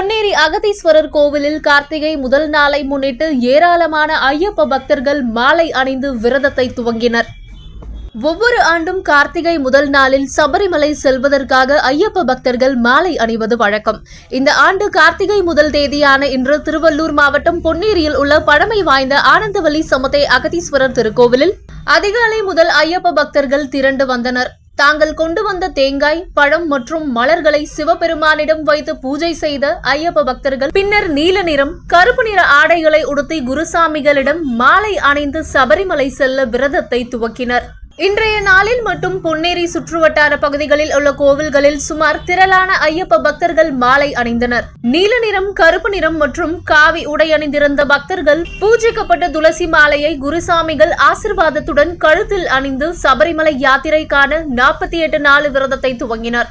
அகதீஸ்வரர் கோவிலில் கார்த்திகை முதல் நாளை முன்னிட்டு ஏராளமான ஐயப்ப பக்தர்கள் மாலை அணிந்து விரதத்தை துவங்கினர். ஒவ்வொரு ஆண்டும் கார்த்திகை முதல் நாளில் சபரிமலை செல்வதற்காக ஐயப்ப பக்தர்கள் மாலை அணிவது வழக்கம். இந்த ஆண்டு கார்த்திகை முதல் தேதியான இன்று திருவள்ளூர் மாவட்டம் பொன்னேரியில் உள்ள பழமை வாய்ந்த ஆனந்தவல்லி சமத்தை அகதீஸ்வரர் திருக்கோவிலில் அதிகாலை முதல் ஐயப்ப பக்தர்கள் திரண்டு வந்தனர். தாங்கள் கொண்டு வந்த தேங்காய் பழம் மற்றும் மலர்களை சிவபெருமானிடம் வைத்து பூஜை செய்த ஐயப்ப பக்தர்கள். பின்னர் நீல நிறம் கருப்பு நிற ஆடைகளை உடுத்தி குருசாமிகளிடம் மாலை அணிந்து சபரிமலை செல்ல விரதத்தை துவக்கினர். இன்றைய நாளில் மட்டும் பொன்னேரி சுற்றுவட்டார பகுதிகளில் உள்ள கோவில்களில் சுமார் திரளான ஐயப்ப பக்தர்கள் மாலை அணிந்தனர். நீல நிறம் கருப்பு நிறம் மற்றும் காவி உடை அணிந்திருந்த பக்தர்கள் பூஜிக்கப்பட்ட துளசி மாலையை குருசாமிகள் ஆசிர்வாதத்துடன் கழுத்தில் அணிந்து சபரிமலை யாத்திரைக்கான நாற்பத்தி எட்டு நாள் விரதத்தை துவங்கினர்.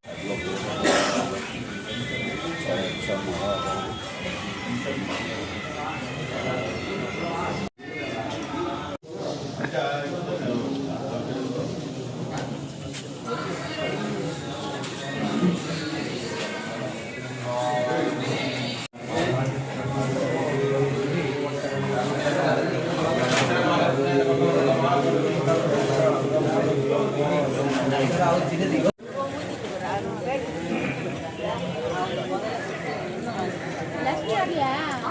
Yeah.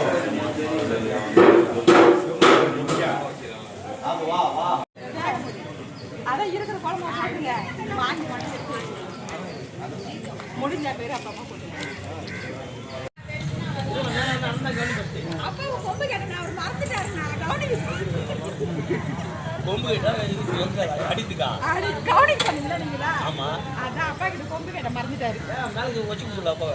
முடிஞ்ச பேர் அப்பா அம்மா அப்பா கொம்பு கேட்டேன் அவர் மறந்துட்டாரு. நான் கவனிக்க அடித்துக்கா அடி கவனிக்க பண்ணீங்களா நீங்களா? ஆமா. அதான் அப்பா கிட்ட கொம்பு கேட்ட மறந்துட்டாரு. மேலே வச்சுக்க முடியல அப்போ?